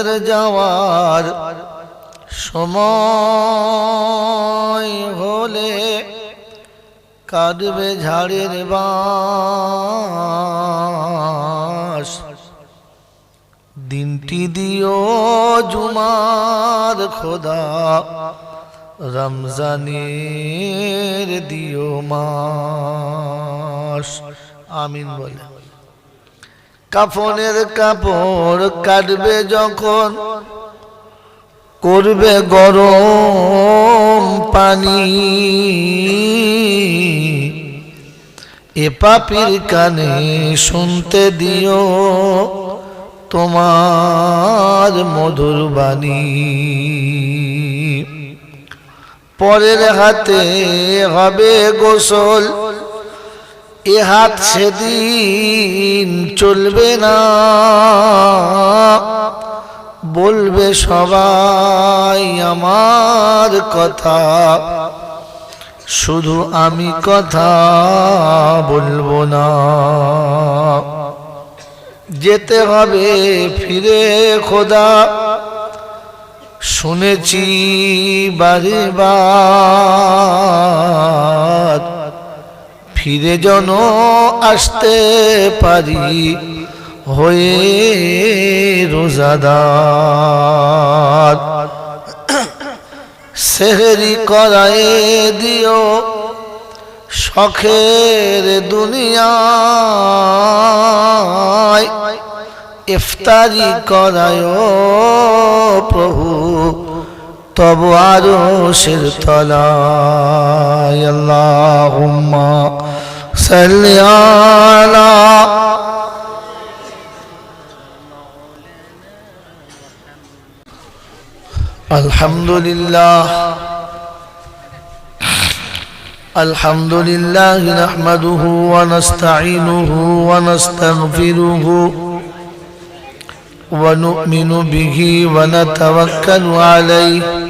মোদের যাওয়ার সময় হলে কাটবে ঝাড়ের বাস। দিনটি দিও জুমার খোদা, রমজানের দিও মাস। আমিন বলে। কাফনের কাপড় কাটবে যখন, করবে গরম পানি। এ পাপির কানে শুনতে দিও তোমার মধুর বাণী। পরের হাতে হবে গোসল এ হাত সেদিন চলবে না। বলবে সবাই আমার কথা। শুধু আমি কথা বলব না। যেতে হবে ফিরে খোদা। শুনেছি বারে বার ফিরে যেন আসতে পারি হয়ে রোজাদার। সেহরি করায় দিও শখের দুনিয়ায়। ইফতারি করায় প্রভু, তবু আরও শির তলায় صل على الحمد لله الحمد لله نحمده ونستعينه ونستغفره ونؤمن به ونتوكل عليه.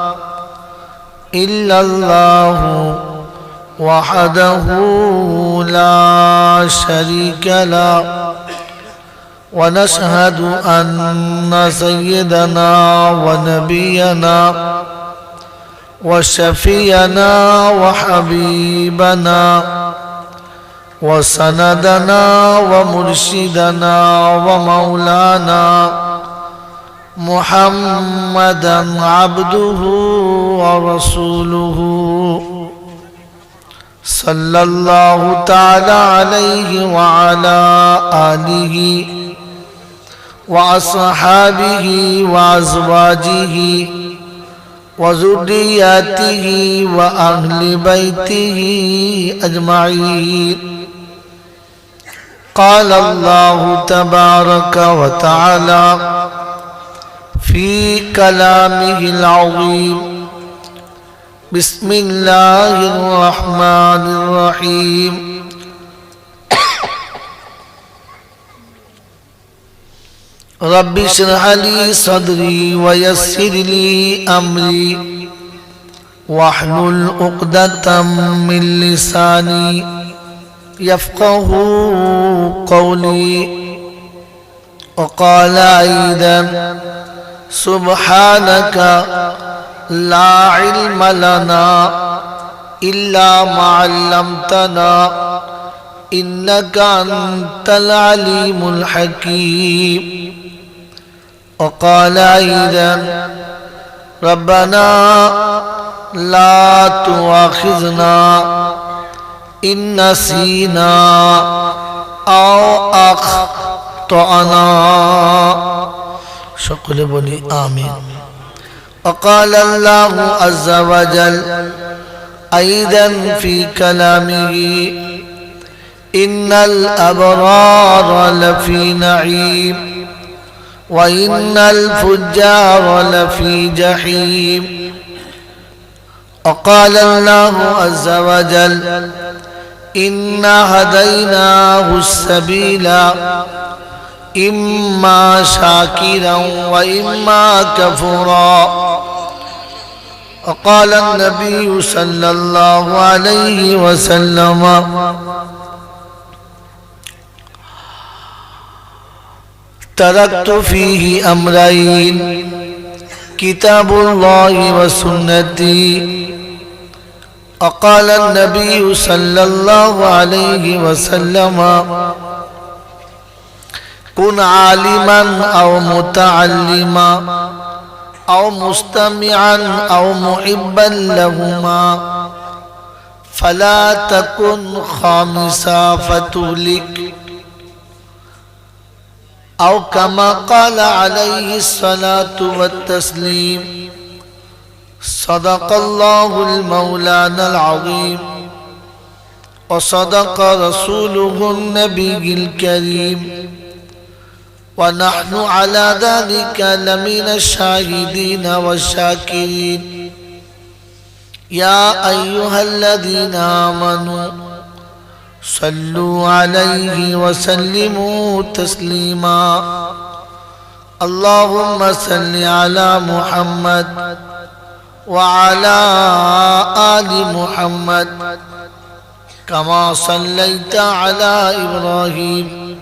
الله وحده لا شريك له. ونشهد أن سيدنا ونبينا وشفينا وحبيبنا وسندنا ومرشدنا ومولانا محمدا عبده ورسوله. صلى الله تعالى عليه وعلى آله وأصحابه وأزواجه وذرياته وأهل بيته أجمعين. قال الله تبارك وتعالى في كلامه العظيم. بسم الله الرحمن الرحيم. رب اشرح لي صدري ويسر لي أمري واحلل عقدة من لساني يفقه قولي. وقال أيضا سبحانك لا علم لنا إلا ما علمتنا إنك أنت العليم الحكيم وقال أيضا ربنا لا تؤاخذنا إن نسينا أو أخطأنا সকলে বলি আমিন وقال الله عز وجل أيضا في كلامه إن الأبرار لفي نعيم وإن الفجار لفي جحيم وقال الله عز وجل إنا هديناه السبيل إما شاكرا وإما كفورا. وقال النبي صلى الله عليه وسلم تركت فيه أمرين كتاب الله وسنتي. وقال النبي صلى الله عليه وسلم كن عالما أو متعلما أو مستمعا أو محبا لهما فلا تكن خامسا فتهلك أو كما قال عليه الصلاة والتسليم صدق الله المولانا العظيم وصدق رسوله النبي الكريم ونحن على ذلك لمن الشاهدين والشاكرين. يا أيها الذين آمنوا صلوا عليه وسلموا تسليما. اللهم صل على محمد وعلى آل محمد كما صليت على إبراهيم.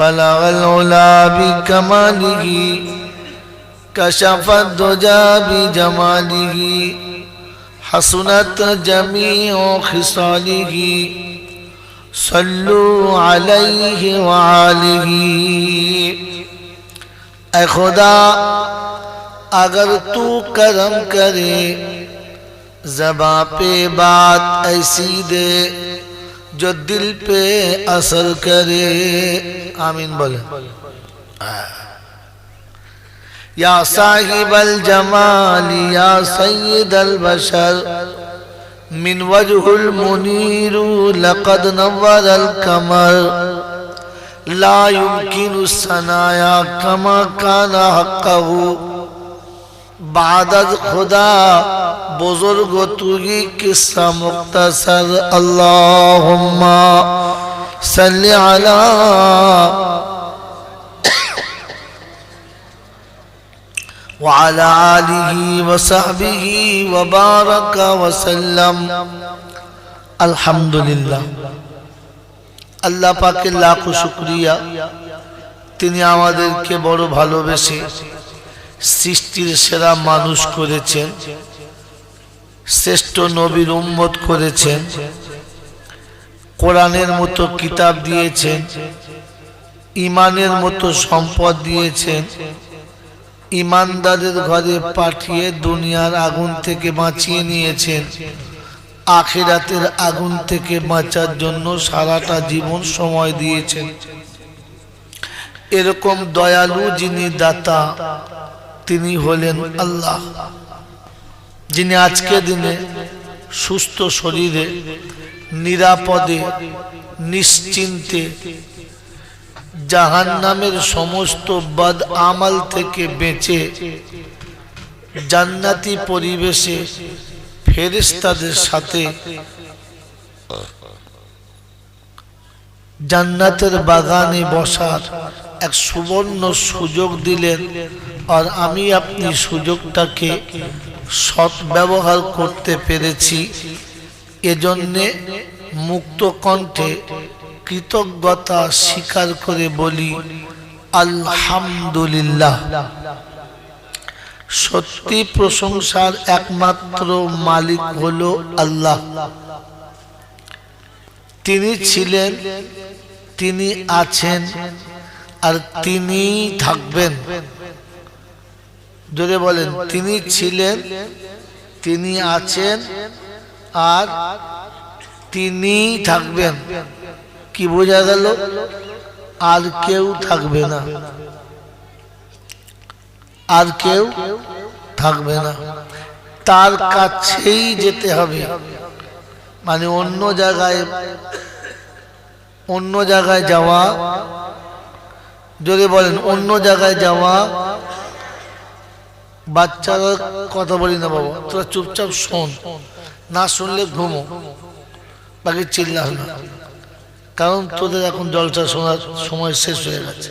بلغ العلا بكماله كشف الدجى بجماله، حسنت جميع خصاله، صلوا عليه وعاله اے خدا، اگر تو کرم کرے، زباں پہ بات ایسی دے۔ जो दिल पे असर करे आमीन बोले या साहिब अल जमाल या सैयद अल बशर من وجه المنير لقد نور القمر لا يمكن الصنايا كما كان حقه بعد خدا بزرگ توی قصہ مختصر اللهم صل على وعلى آله وصحبه وبارك وسلم الحمد لله আল্লাহ পাকের লাখো শুক্রিয়া তিনি আমাদেরকে বড় ভালোবেসে সৃষ্টির সেরা মানুষ করেছেন। শ্রেষ্ঠ নবীর উম্মত করেছেন। কোরআনের মতো কিতাব দিয়েছেন। ইমানের মতো সম্পদ দিয়েছেন। ইমানদারের ঘরে পাঠিয়ে দুনিয়ার আগুন থেকে বাঁচিয়ে নিয়েছেন। আখেরাতের আগুন থেকে বাঁচার জন্য সারাটা জীবন সময় দিয়েছেন। এরকম দয়ালু যিনি দাতা তিনি হলেন আল্লাহ, যিনি আজকে দিনে সুস্থ শরীরে, নিরাপদে, নিশ্চিন্তে জাহান নামের সমস্ত বদ আমাল থেকে বেঁচে জান্নাতি পরিবেশে ফেরেস্তাদের সাথে জান্নাতের বাগানে বসার এক সুবর্ণ সুযোগ দিলেন আর আমি আপনি সুযোগটাকে সৎ ব্যবহার করতে পেরেছি, এজন্যে মুক্ত কণ্ঠে কৃতজ্ঞতা স্বীকার করে বলি, আলহামদুলিল্লাহ। সত্যি প্রশংসার একমাত্র মালিক হল আল্লাহ। তিনি ছিলেন, তিনি আছেন, আর তিনি থাকবেন। যদি বলেন, তিনি ছিলেন, তিনি আছেন, আর তিনি থাকবেন। কি বোঝা গেল? আর কেউ থাকবে না। আর কেউ থাকবে না। তার কাছেই যেতে হবে। মানে অন্য জায়গায় অন্য জায়গায় যাওয়া, যদি বলেন, অন্য জায়গায় যাওয়া বাচ্চারা কথা বলি না বাবা, তোরা চুপচাপ শোন। না শুনলে ঘুমো। বাকি চিল্লাস না। কারণ তোদের এখন জলসা শোনার সময় শেষ হয়ে গেছে।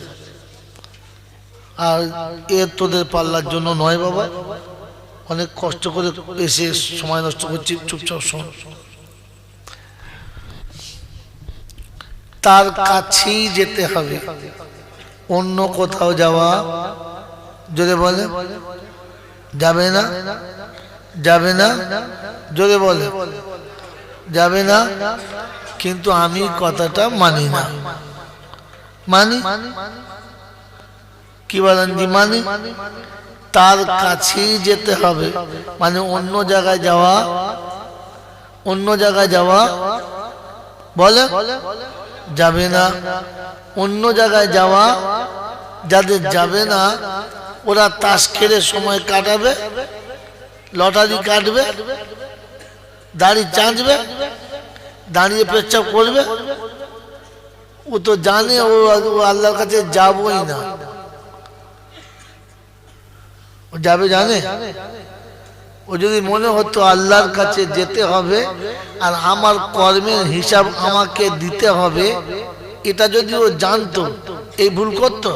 আর এ তোদের পাল্লার জন্য নয় বাবা। অনেক কষ্ট করে এসে সময় নষ্ট করছি, চুপচাপ শোন। তার কাছেই যেতে হবে। অন্য কোথাও যাওয়া, যদি বলে যাবে না? যাবে না? যদি বলে। যাবে না? কিন্তু আমি কথাটা মানি না। মানি? কি বলেন জি, মানি? তার কাছেই যেতে হবে। মানে অন্য জায়গায় যাওয়া, অন্য জায়গায় যাওয়া, বলে? যাবে না। অন্য জায়গায় যাওয়া, যাদের যাবে না ওরা তাস খেলে সময় কাটাবে, লটারি কাটবে, দাড়ি চাঁচবে দাঁড়িয়ে পেচ্ছাপ করবে। ও তো জানে ও আল্লাহর কাছে যাবই না। ও যাবে জানে? ও যদি মনে হতো আল্লাহর কাছে যেতে হবে আর আমার কর্মের হিসাব আমাকে দিতে হবে, এটা যদি ও জানতো, এই ভুল করতো?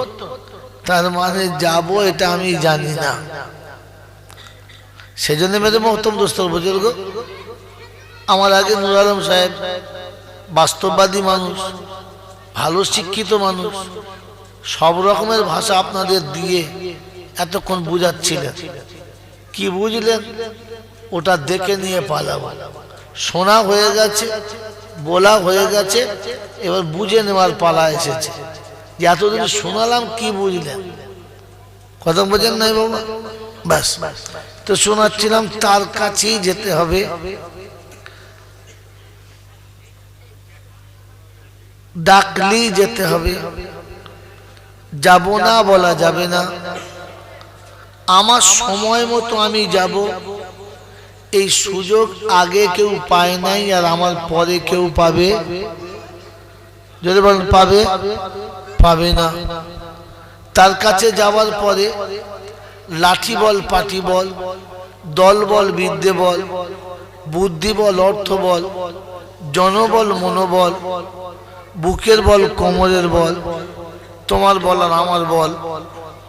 তার মানে যাব এটা আমি জানি না। সেজন্য মেরে মহতম দোস্তর বুজুর্গ, আমার আগে নুর আলম সাহেব বাস্তববাদী মানুষ, ভালো শিক্ষিত মানুষ, সব রকমের ভাষা আপনাদের দিয়ে এতক্ষণ বুঝাচ্ছিলেন। কি বুঝলেন? ওটা দেখে নিয়ে পালাবো। শোনা হয়ে গেছে, বলা হয়ে গেছে, এবার বুঝে নেওয়ার পালা এসেছে। যে এতদিন শোনালাম, কি বুঝলেন? কথা বোঝেন নাই বাবা? ব্যাস তো শোনাচ্ছিলাম, তার কাছেই যেতে হবে। ডাকলেই যেতে হবে। যাব না বলা যাবে না। আমার সময় মতো আমি যাব। এই সুযোগ আগে কেউ পায় নাই আর আমার পরে কেউ পাবে। যদি বলেন, পাবে? পাবে না। তার কাছে যাওয়ার পরে লাঠি বল, পাটি বল, দল বল, বিদ্যে বল, বুদ্ধি বল, অর্থ বল জনবল মনোবল বুকের বল, কোমরের বল, তোমার বল আর আমার বল।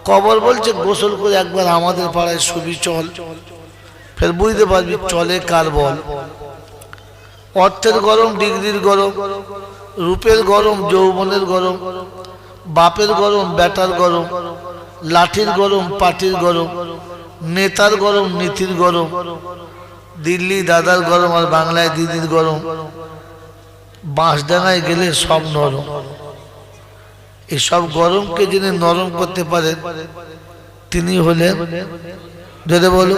কবর বলছে, গোসল করে একবার আমাদের পাড়ায় ছবি চল। ফের বুঝতে পারবি, চলে কার বল? অর্থের গরম, ডিগ্রির গরম, রূপের গরম, যৌবনের গরম বাপের গরম, বেটার গরম, লাঠির গরম, পাটির গরম, নেতার গরম, নীতির গরম, দিল্লি দাদার গরম আর বাংলায় দিদির গরম বাঁশডাঙায় গেলে সব নরম। এসব গরমকে যিনি নরম করতে পারেন, তিনি হলেন যদি বলো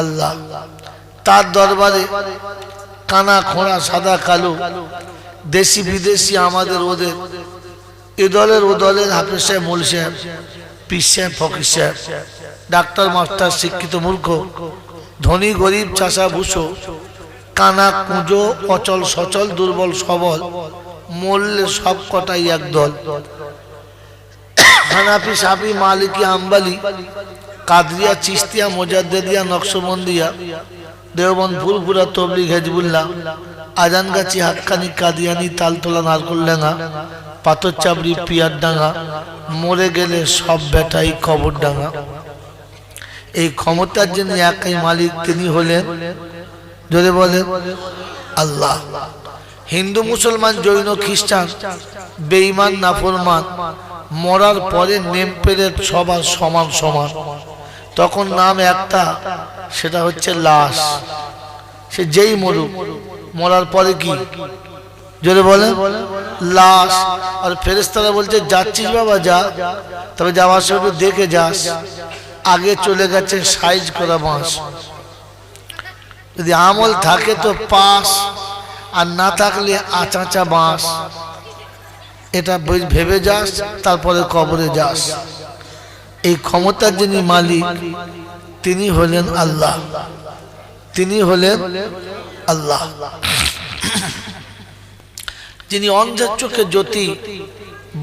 আল্লাহ। তার দরবারে কানা, খোঁড়া, সাদা, কালো দেশি বিদেশি আমাদের ওদের এ দলের হাফেজ সাহেব, মোল সাহেব পিস সাহেব, ফকির সাহেব, ডাক্তার, মাস্টার, শিক্ষিত মূর্খ, ধনী, গরিব, চাষা, ভুষো, কানা, কুঁজো, অচল, সচল, দুর্বল, সবল, মরলে সব কটাই এক দল। Hanafi, Shafi, Maliki Hambali Qadiriyya Chishtiya Mujaddidiya, Naqshbandiya Deoband Furfura তবলি Hezbollah, Ajangachhi, Haqqani, Qadiani, Taltala Narkeldanga পাথর চাবড়ি পিয়ার ডাঙ্গা মরে গেলে সব বেটাই কবর ডাঙ্গা এই ক্ষমতার জন্য একাই মালিক, তিনি হলেন যদি বলে, আল্লাহ। হিন্দু, মুসলমান, জৈন, খ্রিস্টান, বেঈমান, নাফরমান, মরার পরে নেম পেরে সবার সমান সমান। তখন নাম একটা, সেটা হচ্ছে লাশ। সে যেই মরুক, মরার পরে কি? জোরে বলে লাশ। আর ফেরেস্তারা বলছে, যাচ্ছিস বাবা, যা। তবে যাওয়ার সময় একটু দেখে যাস। আগে চলে গেছে সাইজ করা বাঁশ। যদি আমল থাকে তো পাস, আর না থাকলে আচাঁচা বাঁশ। এটা ভেবে যাস, তারপরে কবরে যাস। এই ক্ষমতার যিনি মালিক, তিনি হলেন আল্লাহ। তিনি হলেন আল্লাহ। যিনি অন্ধের চোখে জ্যোতি,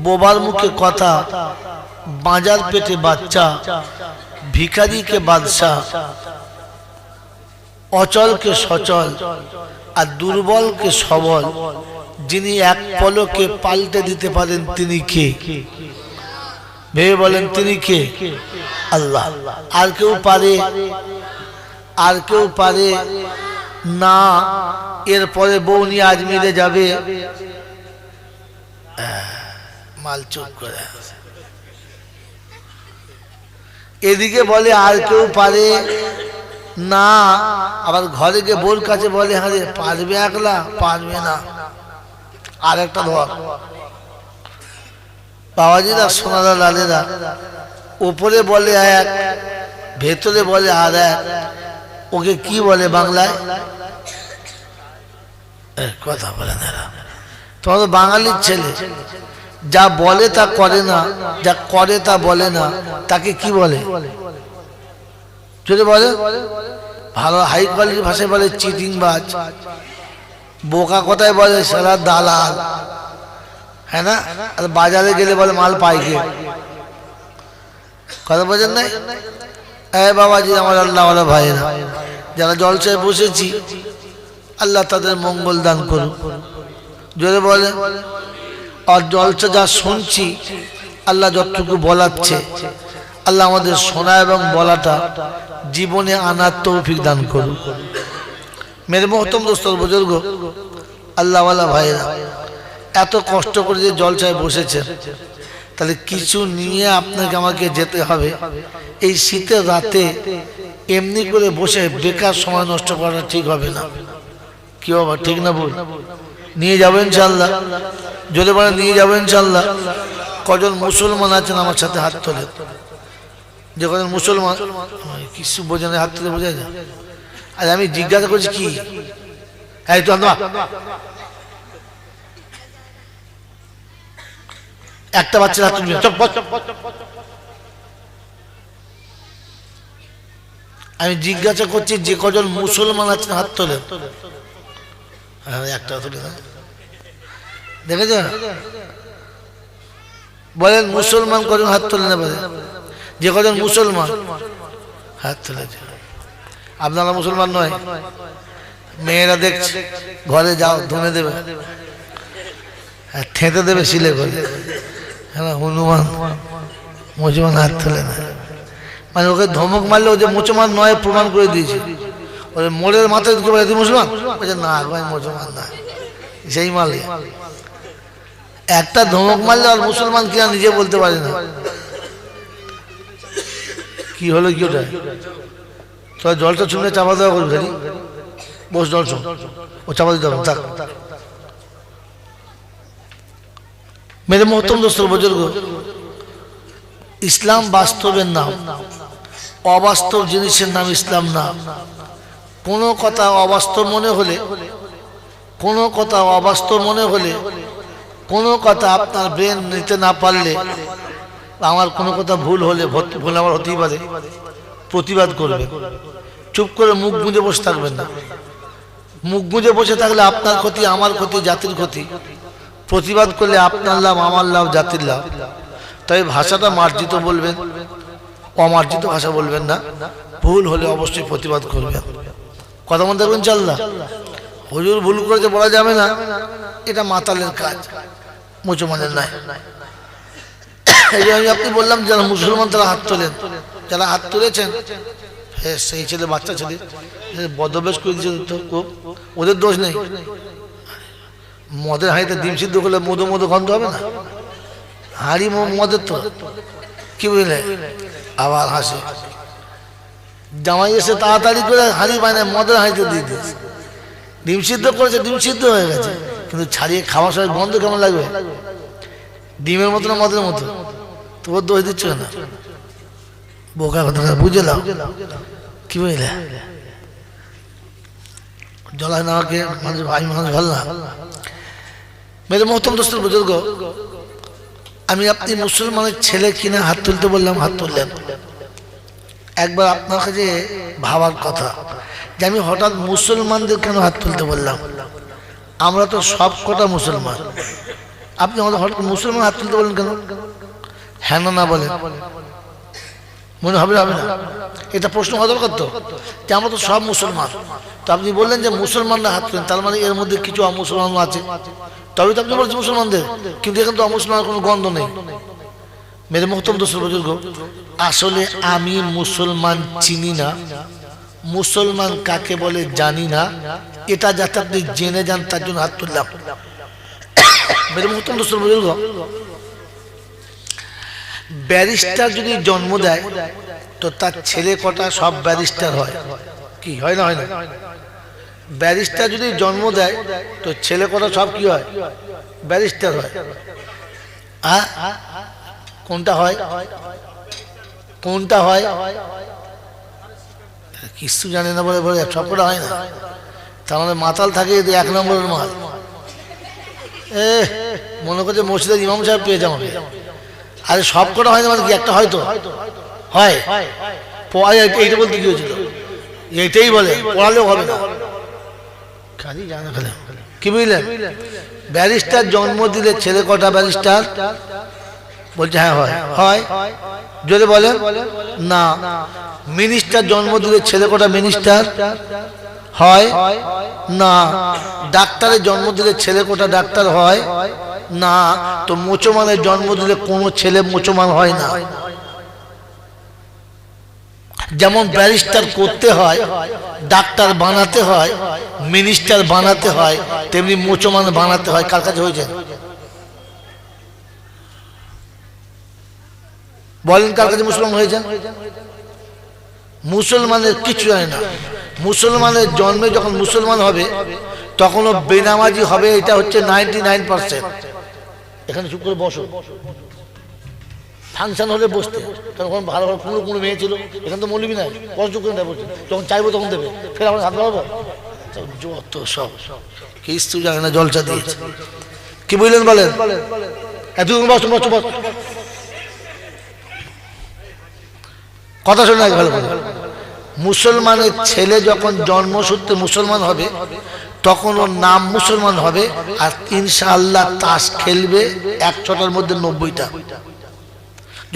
বোবার মুখে কথা, বাজার পেটে বাচ্চা, ভিখারিকে বাদশাহ, অচলকে সচল আর দুর্বলকে সবল। যিনি এক পলকে পাল্টে দিতে পারেন তিনি কে? ভেবে বলেন তিনি কে? আল্লাহ। আর কেউ পারে, আর কেউ পারে না, এরপরে বউ নিয়ে আজমিরে যাবে। মাল চুপ করে। এদিকে বলে, আর কেউ পারে? না। আবার ঘরে গিয়ে বোর কাছে বলে হ্যাঁ পারবে একলা? পারবে না। আর একটা ধর। বাবাজিরা, সোনারা, লালেরা, ওপরে বলে এক, ভেতরে বলে আর এক। ওকে কি বলে বাংলায়? কথা বলে না। তোমার বাঙালির ছেলে। যা বলে তা করে না, যা করে তা বলে না, তাকে কি বলে? যদি বলে, ভালো হাই কোয়ালিটির ভাষায় বলে চিটিং বাজ বোকা কথায় বলে সারা দালাল হ্যাঁ না? আর বাজারে গেলে বলে মাল পাইকে। কথা বোঝেন নাই? এ বাবাজি, আমার আল্লাহ আল্লাহ ভাইয়েরা, যারা জলসায় বসেছি, আল্লাহ তাদের মঙ্গল দান করুন জোরে বলে আর যা শুনছি, আল্লাহ যতটুকু বলাচ্ছে, আল্লাহ আমাদের শোনা এবং বলাটা জীবনে আনার তৌফিক দান করুন। মেরে মহতম দোস্তর বুজুর্গ, আল্লাহওয়ালা ভাইরা এত কষ্ট করে যে জলসায় বসেছেন, তাহলে কিছু নিয়ে আপনাকে আমাকে যেতে হবে। এই শীতের রাতে এমনি করে বসে বেকার সময় নষ্ট করা ঠিক হবে না। কি বাবা, ঠিক না বল নিয়ে যাবেন ইনশাল্লাহ যদি বলে নিয়ে যাব ইনশাল্লাহ। কজন মুসলমান আছেন আমার সাথে হাত তোলে যে কজন মুসলমান কিছু বোঝেন হাত তুলে বোঝা যায় আর আমি জিজ্ঞাসা করছি কি? একটা বাচ্চার হাত তুলবে। আমি জিজ্ঞাসা করছি যে কজন মুসলমান আছেন হাত তোলে হ্যাঁ, একটা তুলে না দেখেছ বলেন মুসলমান কজন হাত তুলে না বলে যে কজন মুসলমান। হাত তুলেছে আপনারা মুসলমান নয়। মেয়েরা দেখছে, ঘরে যাও, ধুনে দেবে। আর থেঁতে দেবে সিলে করে। হ্যাঁ হনুমান, মুসলমান হাত তোলে না। মানে ওকে ধমক মারলে ও যে মুসলমান নয় প্রমাণ করে দিয়েছে। ওই মোড়ের মাথায় তুই মুসলমান? বলছে, না ভাই মুসলমান না। সেই মালে একটা ধমক মারলে আর মুসলমান কিনা নিজে বলতে পারে না। কি হলো কি ওটা? তোর জলটা শুনে চাপা দেওয়া করবি খালি? বস, জল ও চাপা দিতে হবে মেরে মহতম দোস্তর বুজুর্গ। ইসলাম বাস্তবের নাম। অবাস্তব জিনিসের নাম ইসলাম না। কোনো কথা অবাস্তব মনে হলে, কোনো কথা অবাস্তব মনে হলে কোনো কথা আপনার ব্রেন নিতে না পারলে আমার কোনো কথা ভুল হলে ভুল আমার হতেই পারে। প্রতিবাদ করবে। চুপ করে মুখ গুঁজে বসে থাকবেন না। মুখ গুঁজে বসে থাকলে আপনার ক্ষতি, আমার ক্ষতি, জাতির ক্ষতি। প্রতিবাদ করলে আপনার লাভ, আমার লাভ, জাতির লাভ। তাই ভাষাটা মার্জিত বলবেন, অমার্জিত ভাষা বলবেন না। ভুল হলে অবশ্যই প্রতিবাদ করবেন। কথা মনে দেখবেন চাল্লা হুজুর ভুল করেছে বলা যাবে না। এটা মাতালের কাজ। মুসলমানের নাই এই আমি আপনি বললাম যারা মুসলমান তারা হাত তোলেন। যারা হাত তুলেছেন হ্যাঁ সেই ছেলে, বাচ্চা ছেলে বদভ্যাস করে দিয়েছে তো ওদের দোষ নেই। মদের হাঁড়িতে ডিম সিদ্ধ করলে মধু মধু গন্ধ হবে না? হাঁড়ি মদের তো। কি বুঝলে? আবার হাসে। জামাই এসে তাড়াতাড়ি করে হাঁড়ি বানায় মদের হাঁড়িতে দিয়ে দিয়েছে। ডিম সিদ্ধ করেছে, ডিম সিদ্ধ হয়ে গেছে। কিন্তু ছাড়িয়ে খাওয়ার সময় গন্ধ কেমন লাগবে? ডিমের মতো না মদের মতো? তোর দোষ দিচ্ছ না। বোকা কথা বুঝে নাও। কি বুঝলে? জলায় না আমাকে মানুষ ভাই মানুষ ভালো না। মেরে মহতম দোস্ত বুজুর্গ, আমি আপনি মুসলমানের ছেলে কিনা হাত তুলতে বললাম, হাত তুললেন। একবার আপনার কাছে ভাবার কথা, যে আমি হঠাৎ মুসলমানদের কেন হাত তুলতে বললাম? আমরা তো সব কটা মুসলমান। আপনি আমাদের হঠাৎ মুসলমান হাত তুলতে বলেন কেন? হ্যাঁ না বলেন। মনে হবে হবে না। এটা প্রশ্ন হওয়া দরকার তো। আমরা তো সব মুসলমান। তো আপনি বললেন যে মুসলমানরা হাত তুলেন, তার মানে এর মধ্যে কিছু অমুসলমান আছে। তবে তো আপনি বলছেন মুসলমানদের, কিন্তু এখানে তো অমুসলমানের কোনো গন্ধ নেই। মেরে মোহতম বুজুর্গ, আসলে আমি মুসলমান চিনি না। মুসলমান কাকে বলে জানি না। এটা যাতে আপনি জেনে যান, তার জন্য হাত তুললাম। ব্যারিস্টার যদি জন্ম দেয়, তো তার ছেলে কটা সব ব্যারিস্টার হয়। কি, হয় না হয় না? ব্যারিস্টার যদি জন্ম দেয়, তো ছেলে কটা সব কি হয়? ব্যারিস্টার হয়। হ্যাঁ কোনটা হয়? কোনটা হয়? কিছু জানে না বলে বলে সবকটা হয় না? তার মানে মাতাল থাকে এক নম্বরের মাল। এ, মনে করছে মসজিদের ইমাম সাহেব পেয়ে যাও আরে সব কটা হয় না মানে কি, একটা হয়তো? হয়। এইটা বলতে কি হয়েছিল? এইটাই বলে, পড়ালেও হবে না। খালি জানা খালি। কি বুঝলেন? ব্যারিস্টার জন্ম দিলে ছেলে কটা ব্যারিস্টার? বলছে হ্যাঁ হয়। হয়। যদি বলেন, না। মিনিস্টার জন্ম দিলে ছেলে কটা মিনিস্টার? হয় না। ডাক্তারের জন্ম দিলে ছেলে কোটা ডাক্তার হয় না। তো মোচমানের জন্ম দিলে কোনো ছেলে মোচমান হয় না। যেমন ব্যারিস্টার করতে হয় ডাক্তার বানাতে হয় মিনিস্টার বানাতে হয় তেমনি মোচমান বানাতে হয়। কার কাছে হয়েছে? বলেন কার কাছে মুসলমান হয়েছেন? মুসলমানের কিছু হয় না। মুসলমানের জন্মে যখন মুসলমান হবে, তখনও বেনামাজি হবে, এটা হচ্ছে নাইনটি নাইন পার্সেন্ট এখানে চুপ করে বসো। ফাংশন হলে বসতে। তখন ভালো ভালো কুমড়ো কুমড়ো মেয়ে ছিল। এখানে তো মৌলবি নাই। চুপ করে বসতে যখন চাইব তখন দেবে। ফের আমরা হাত বাড়াবো? যত সব। কিছু জানে না জলচা দিয়েছে। কি বললেন বলেন? এতক্ষণ বস বস বস। কথা শোনা ভালো করে। মুসলমানের ছেলে যখন জন্মসূত্রে মুসলমান হবে, তখন ওর নাম মুসলমান হবে, আর ইনশাআল্লাহ তাস খেলবে একশোটার মধ্যে নব্বইটা।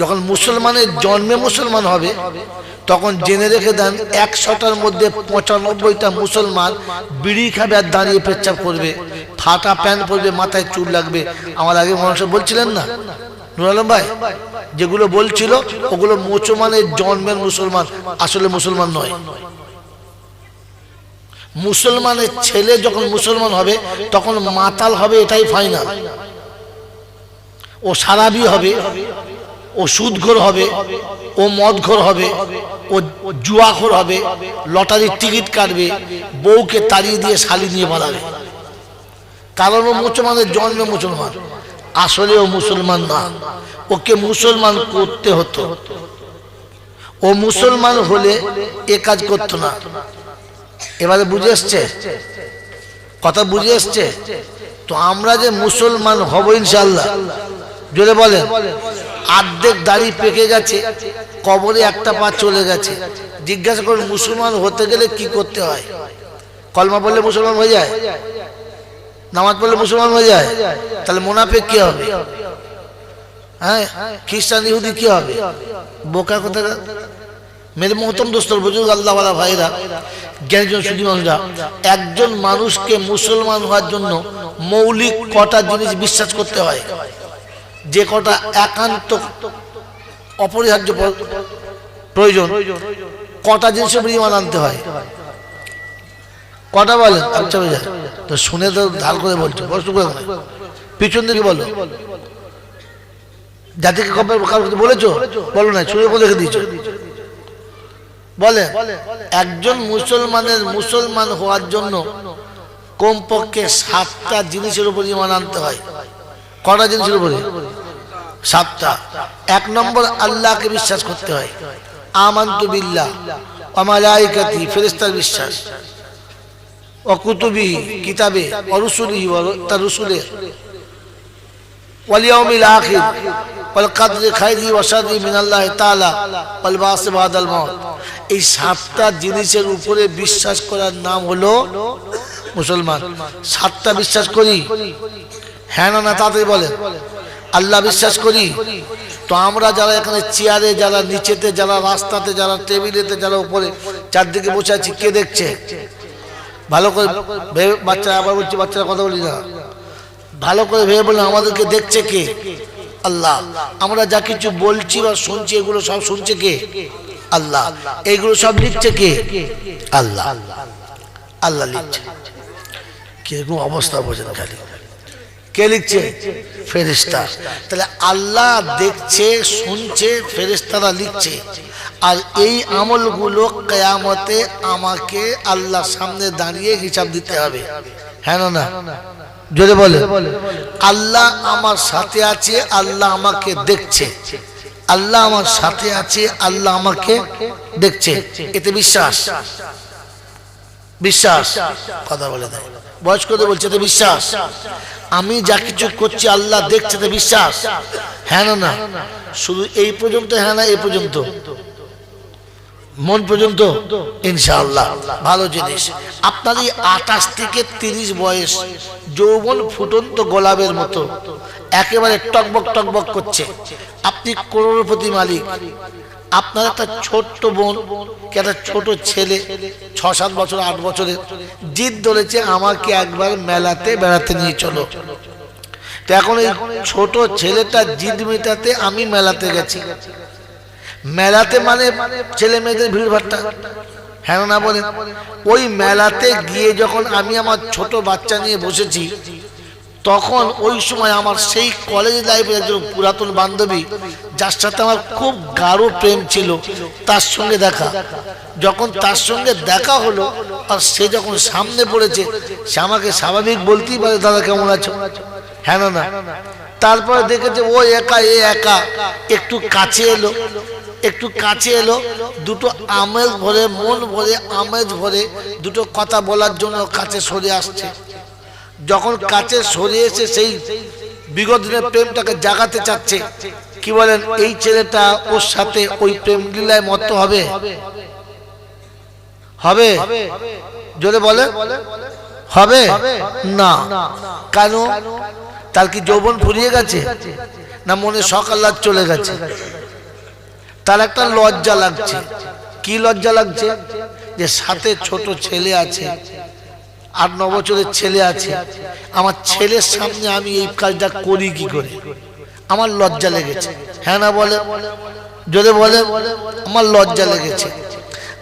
যখন মুসলমানের জন্মে মুসলমান হবে, তখন জেনে রেখে দেন একশোটার মধ্যে পঁচানব্বইটা মুসলমান বিড়ি খাবে আর দাঁড়িয়ে পেচ্ছাপ করবে ফাটা প্যান্ট পরবে, মাথায় চুল লাগবে। আমার আগে মানুষ বলছিলেন না নুর আলম ভাই, যেগুলো বলছিল, ওগুলো মুসলমানের জন্মের মুসলমান, আসলে মুসলমান নয়। মুসলমানের ছেলে যখন মুসলমান হবে, তখন মাতাল হবে এটাই ফাইনাল ও সারাবি হবে, ও সুদঘর হবে, ও মদঘর হবে, ও জুয়াখোর হবে, লটারির টিকিট কাটবে, বউকে তাড়িয়ে দিয়ে শালি নিয়ে পালাবে। কারণ ও মুসলমানের জন্মে মুসলমান। আসলে ও মুসলমান না। ওকে মুসলমান করতে হতো। ও মুসলমান হলে এ কাজ করতো না। এবারে বুঝে এসছে? কথা বুঝে এসছে? তো আমরা যে মুসলমান হব ইনশাল্লাহ জোরে বলেন। আর্ধেক দাড়ি পেকে গেছে, কবরে একটা পা চলে গেছে। জিজ্ঞাসা করুন, মুসলমান হতে গেলে কি করতে হয়? কলমা বললে মুসলমান হয়ে যায়? নামাজ পড়লে মুসলমান হয়ে যায়। তাহলে মোনাফেক কি হবে? হ্যাঁ? খ্রিস্টান, ইহুদি কি হবে? বোকা কথা মেরে মহতম দোস্তর বুজুর্গ, আল্লাহওয়ালা ভাইরা, জ্ঞানীজন সুদী মানুষরা একজন মানুষকে মুসলমান হওয়ার জন্য মৌলিক কটা জিনিস বিশ্বাস করতে হয়। যে কটা একান্ত অপরিহার্য প্রয়োজন, কটা জিনিসের পরিমাণ আনতে হয়। কটা বলেন আচ্ছা বুঝা তো শুনে তো ঢাল করে বলছো কষ্ট করে পিছন দিকে বলো। জাতিকে কারোর বলেছ? বলো না শুনে বলে রেখে দিয়েছ। বলে, একজন মুসলমানের মুসলমান হওয়ার জন্য কমপক্ষে সাতটা জিনিসের উপর ইমান আনতে হয়। কটা জিনিসের উপরে? সাতটা। এক নম্বর, আল্লাহকে বিশ্বাস করতে হয়। আমান্তু বিল্লাহ অমালাইকাতি ফেরেস্তার বিশ্বাস। অকুতুবি কিতাবে অরুসুলি তার রসুলের। ওয়ালিয়াউমিল আখির ওয়াল কাদরি খাইরি ওয়াসাদি মিনাল্লাহ তাআলা ওয়াল বাস বাদাল মউত। এই সাতটা জিনিসের উপরে বিশ্বাস করার নাম হলো মুসলমান। সাতটা বিশ্বাস করি? হ্যাঁ না না, তাড়াতাড়ি বলেন। আল্লাহ বিশ্বাস করি? তো আমরা যারা এখানে চেয়ারে, যারা নিচেতে, যারা রাস্তাতে, যারা টেবিলেতে, যারা উপরে, চারদিকে বসে আছি, কে দেখছে? ভালো করে ভেবে বাচ্চারা আবার বলছি, বাচ্চারা কথা বলি না। ভালো করে ভেবে বললেন আমাদেরকে দেখছে কে? আল্লাহ। আমরা যা কিছু বলছি বা শুনছি, এগুলো সব শুনছে কে? আল্লাহ। এইগুলো সব লিখছে কে? আল্লাহ। আল্লাহ লিখছে। কীরকম অবস্থা বোঝেন খালি। কে লিখছে? ফেরিস্তা তাহলে আল্লাহ দেখছে, শুনছে ফেরিস্তারা লিখছে। আর এই আমলগুলো কেয়ামতে আমাকে আল্লাহ সামনে দাঁড়িয়ে হিসাব দিতে হবে। হ্যাঁ না জোরে বলে। আল্লাহ আমার সাথে আছে, আল্লাহ আমাকে দেখছে। আল্লাহ আমার সাথে আছে, আল্লাহ আমাকে দেখছে। এতে বিশ্বাস? বিশ্বাস? কথা বলে দেয়। বয়স্কদের বলছে, এতে বিশ্বাস? আমি যা কিছু করছি, আল্লাহ দেখছে, এতে বিশ্বাস? হ্যাঁ না শুধু এই পর্যন্ত হ্যাঁ না এই পর্যন্ত? মন পর্যন্ত, ইনশাআল্লাহ, ভালো জিনিস। আপনার এই আঠাশ থেকে তিরিশ বয়স যৌবন ফুটন্ত গোলাপের মতো, একেবারে টকবক টকবক করছে। আপনি করোড়পতি মালিক। আপনার একটা ছোট্ট বোন, কি একটা ছোট ছেলে ছ সাত বছর, আট বছরের, জিদ ধরেছে আমাকে একবার মেলাতে, বেড়াতে নিয়ে চলো। তো এখন এই ছোট ছেলেটা জিদ মেটাতে আমি মেলাতে গেছি। মেলাতে মানে ছেলে মেয়েদের ভিড় ভাট্টা। হ্যাঁ না বলেন? ওই মেলাতে গিয়ে যখন আমি আমার ছোট বাচ্চা নিয়ে বসেছি, তখন ওই সময় আমার সেই কলেজ লাইফের একজন পুরাতন বান্ধবী, যার সাথে আমার খুব গাঢ় প্রেম ছিল, তার সঙ্গে দেখা। যখন তার সঙ্গে দেখা হলো, আর সে যখন সামনে পড়েছে, সে আমাকে স্বাভাবিক বলতেই পারে, দাদা, কেমন আছো? হ্যাঁ না না। তারপরে দেখেছে ও একা, এ একা, একটু কাছে এলো। একটু কাছে এলো, দুটো আমেজ ভরে, মন ভরে, আমেজ ভরে দুটো কথা বলার জন্য কাছে সরে আসছে। যখন কাছে সরে এসে সেই বিগত দিনের প্রেমটাকে জাগাতে চাচ্ছে, কি বলেন, এই ছেলেটা ওর সাথে ওই প্রেম লীলায় মত হবে? হবে? জোরে বলে? হবে? না। কেন? তার কি যৌবন ফুরিয়ে গেছে? না মনে সকাল চলে গেছে? তার একটা লজ্জা লাগছে। কি লজ্জা লাগছে? যে সাথে ছোট ছেলে আছে, আট, ন বছরের ছেলে আছে। আমার ছেলের সামনে আমি এই কাজটা করি কি করে? আমার লজ্জা লেগেছে। হ্যাঁ না বলে? যদি বলে, আমার লজ্জা লেগেছে।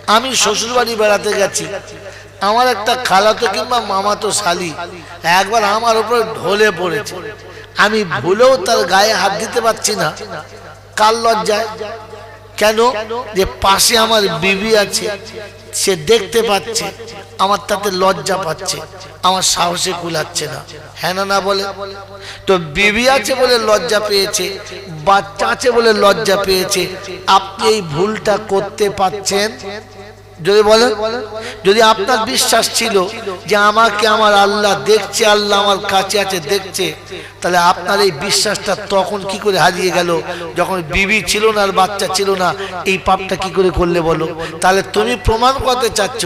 আমি শ্বশুর বাড়ি বেড়াতে গেছি। আমার একটা খালাতো কিংবা মামাতো শালি একবার আমার উপরে ঢলে পড়েছে। আমি ভুলেও তার গায়ে হাত দিতে পারছি না। কার লজ্জায়? কেন? যে পাশে আমার বিবি আছে, সে দেখতে পাচ্ছে, আমার তাতে লজ্জা পাচ্ছে, আমার সাহসে কুলাচ্ছে না। হ্যাঁ না বলে? তো বিবি আছে বলে লজ্জা পেয়েছে, বাচ্চা আছে বলে লজ্জা পেয়েছে, আপনি এই ভুলটা করতে পাচ্ছেন যদি বলেন, যদি আপনার বিশ্বাস ছিল যে আমাকে আমার আল্লাহ দেখছে, আল্লাহ আমার কাছে আছে, দেখছে, তাহলে আপনার এই বিশ্বাসটা তখন কি করে হারিয়ে গেল? যখন বিবি ছিল না আর বাচ্চা ছিল না, এই পাপটা কি করে করলে বলো? তাহলে তুমি প্রমাণ করতে চাচ্ছ